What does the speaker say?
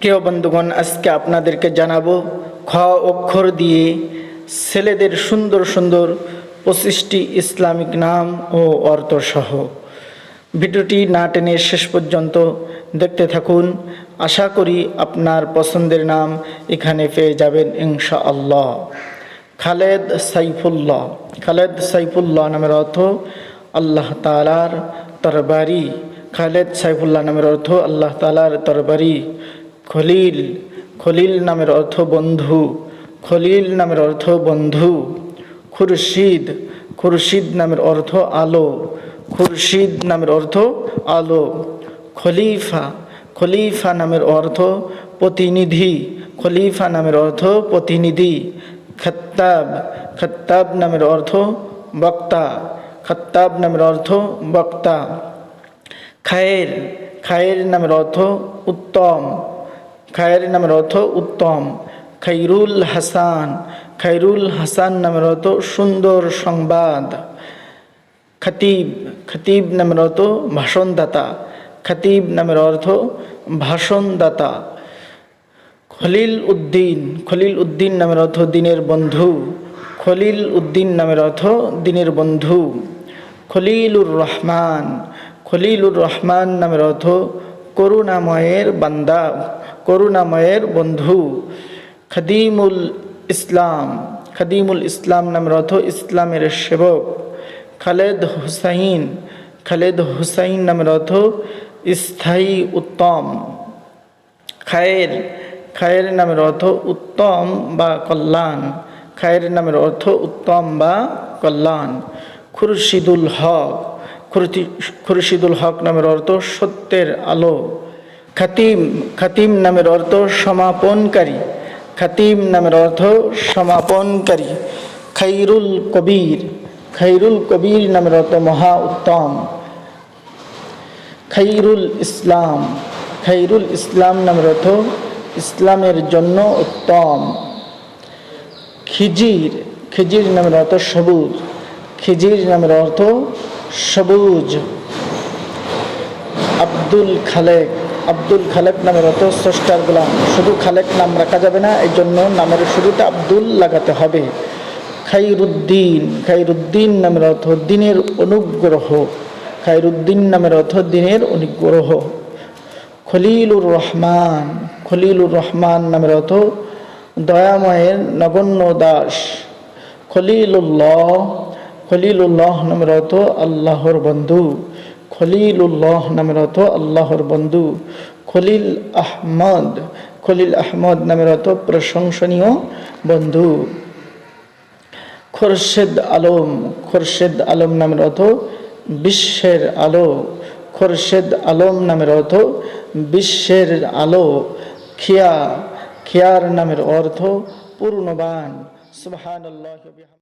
প্রিয় বন্ধুগণ, আজকে আপনাদেরকে জানাব খ অক্ষর দিয়ে ছেলেদের সুন্দর সুন্দর পঁচিশটি ইসলামিক নাম ও অর্থ সহ ভিডিওটি না টেনে শেষ পর্যন্ত দেখতে থাকুন। আশা করি আপনার পছন্দের নাম এখানে পেয়ে যাবেন ইনশা আল্লাহ খালেদ সাইফুল্লাহ। খালেদ সাইফুল্লাহ নামের অর্থ আল্লাহ তালার তরবারি খালেদ সাইফুল্লাহ নামের অর্থ আল্লাহ তালার তরবারি খলিল খলিল নামের অর্থ বন্ধু, খলিল নামের অর্থ বন্ধু, খুরশিদ খুরশিদ নামের অর্থ আলো, খুরশিদ নামের অর্থ আলো, খলিফা খলিফা নামের অর্থ প্রতিনিধি, খলিফা নামের অর্থ প্রতিনিধি, খত্তাব খত্তাব নামের অর্থ বক্তা, খত্তাব নামের অর্থ বক্তা, খায়ের খায়ের নামের অর্থ উত্তম খায়ের নামের অর্থ উত্তম। খৈরুল হাসান। খৈরুল হাসান নামের অর্থ সুন্দর সংবাদ। খতিব। খতিব নামের অর্থ ভাষণদাতা। খতিব নামের অর্থ ভাষণদাতা। খলিল উদ্দিন। খলিল উদ্দিন নামের অর্থ দিনের বন্ধু। খলিল উদ্দিন নামের অর্থ দিনের বন্ধু। খলিলুর রহমান। খলিলুর রহমান নামের অর্থ করুণাময়ের বান্দা, করুণাময়ের বন্ধু। খদিমুল ইসলাম খদিমুল ইসলাম নামের অর্থ ইসলামের সেবক। খালেদ হুসাইন খালেদ হুসাইন নামের অর্থ স্থায়ী উত্তম। খায়ের খায়ের নামের অর্থ উত্তম বা কল্যাণ। খায়ের নামের অর্থ উত্তম বা কল্যাণ। খুরশিদুল হক খুরশিদুল হক নামের অর্থ সত্যের আলো। খাতিম খাতিম নামের অর্থ সমাপনকারী। খাতিম নামের অর্থ সমাপনকারী। খৈরুল কবির। খৈরুল কবির নামের অর্থ মহা উত্তম। খৈরুল ইসলাম। খৈরুল ইসলাম নামের অর্থ ইসলামের জন্য উত্তম। খিজির খিজির নামের অর্থ সবুজ। খিজির নামের অর্থ সবুজ। আব্দুল খালেক আব্দুল খালেক নামের অর্থ স্রষ্টার গোলাম। শুধু খালেক নাম রাখা যাবে না এই জন্য নামের শুরুতে আব্দুল লাগাতে হবে। খাইরুদ্দিন খাইরুদ্দিন নামের অর্থ দিনের অনুগ্রহ। খাইরুদ্দিন নামের অর্থ দিনের অনুগ্রহ। খলিলুর রহমান খলিলুর রহমান নামের অর্থ দয়াময়ের নগণ্য দাস। খলিলুল্লাহ খলিলুল্লাহ নামের অর্থ আল্লাহর বন্ধু। খলিলুল্লাহ নামের অর্থ আল্লাহর বন্ধু। খলিল আহমদ খলিল আহমদ নামের অর্থ প্রশংসনীয় বন্ধু। খোরশেদ আলম খোরশেদ আলম নামের অর্থ বিশ্বের আলো। খোরশেদ আলম নামের অর্থ বিশ্বের আলো। খিয়া, খিয়ার নামের অর্থ পূর্ণবান। বিহামদিহি